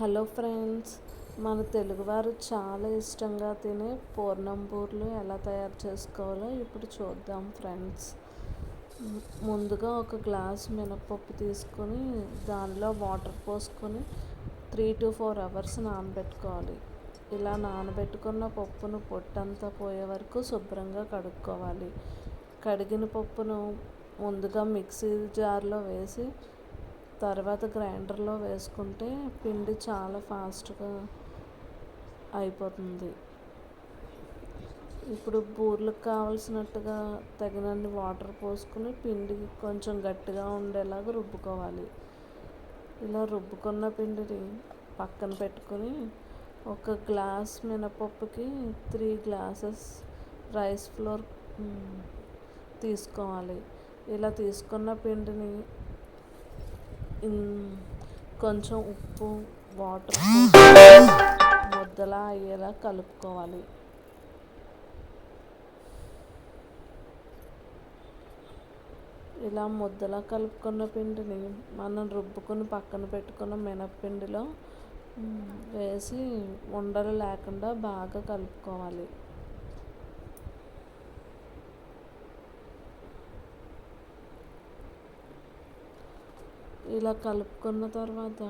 Hello friends మన తెలుగువారు చాలా ఇష్టంగా తినే పూర్ణంపూర్లు ఎలా తయారు చేసుకోవాలో ఇప్పుడు చూద్దాం ఫ్రెండ్స్. ముందుగా ఒక గ్లాస్ మినపప్పు తీసుకొని దానిలో వాటర్ పోసుకొని త్రీ టు ఫోర్ అవర్స్ నానబెట్టుకోవాలి. ఇలా నానబెట్టుకున్న పప్పును పొట్టంతా పోయే వరకు శుభ్రంగా కడుక్కోవాలి. కడిగిన పప్పును ముందుగా మిక్సీ జార్లో వేసి తర్వాత గ్రైండర్లో వేసుకుంటే పిండి చాలా ఫాస్ట్గా అయిపోతుంది. ఇప్పుడు బూర్లకు కావలసినట్టుగా తగినన్ని వాటర్ పోసుకుని పిండి కొంచెం గట్టిగా ఉండేలాగా రుబ్బుకోవాలి. ఇలా రుబ్బుకున్న పిండిని పక్కన పెట్టుకొని ఒక గ్లాస్ మినపప్పుకి త్రీ గ్లాసెస్ రైస్ ఫ్లోర్ తీసుకోవాలి. ఇలా తీసుకున్న పిండిని కొంచెం ఉప్పు వాటర్ ముద్దలా అయ్యేలా కలుపుకోవాలి. ఇలా ముద్దలా కలుపుకున్న పిండిని మనం రుబ్బుకొని పక్కన పెట్టుకున్న మినప్పిండిలో వేసి ఉండలు లేకుండా బాగా కలుపుకోవాలి. ఇలా కలుపుకున్న తర్వాత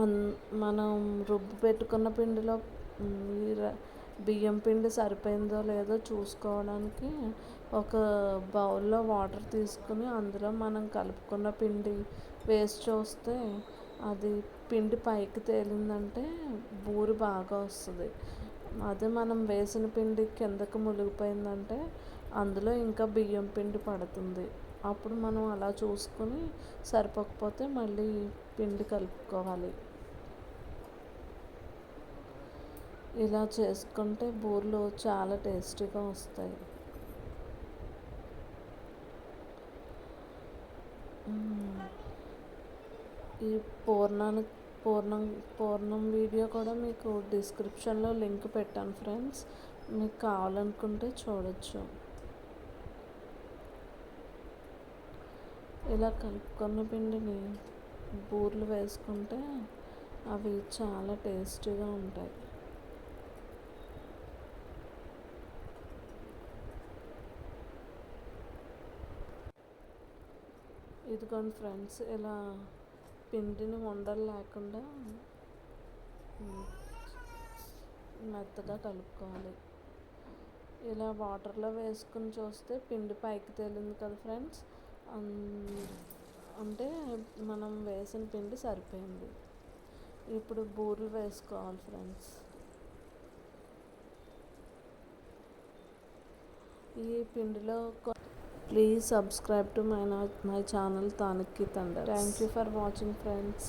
అన్ మనం రుబ్బు పెట్టుకున్న పిండిలో బియ్యం పిండి సరిపోయిందో లేదో చూసుకోవడానికి ఒక బౌల్లో వాటర్ తీసుకుని అందులో మనం కలుపుకున్న పిండి వేసి చూస్తే అది పిండి పైకి తేలిందంటే బూరి బాగా వస్తుంది. అదే మనం వేసిన పిండి కిందకు మునిగిపోయిందంటే అందులో ఇంకా బియ్యం పిండి పడుతుంది. అప్పుడు మనం అలా చూసుకొని సరిపోకపోతే మళ్ళీ పిండి కలుపుకోవాలి. ఇలా చేసుకుంటే బూరెలు చాలా టేస్టీగా వస్తాయి. ఈ పూర్ణానికి పూర్ణం పూర్ణం వీడియో కూడా మీకు డిస్క్రిప్షన్లో లింక్ పెట్టాను ఫ్రెండ్స్. మీకు కావాలనుకుంటే చూడొచ్చు. ఇలా కలుపుకున్న పిండిని బూరెలు వేసుకుంటే అవి చాలా టేస్టీగా ఉంటాయి. ఇదిగోండి ఫ్రెండ్స్ ఇలా పిండిని ఉండలు లేకుండా మెత్తగా కలుపుకోవాలి. ఇలా వాటర్లో వేసుకుని చూస్తే పిండి పైకి తేలింది కదా ఫ్రెండ్స్. అంటే మనం వేసిన పిండి సరిపోయింది. ఇప్పుడు బూరెలు వేసుకోవాలి ఫ్రెండ్స్. ఈ పిండిలో please subscribe to my my channel Tanakki thunder thank you for watching friends.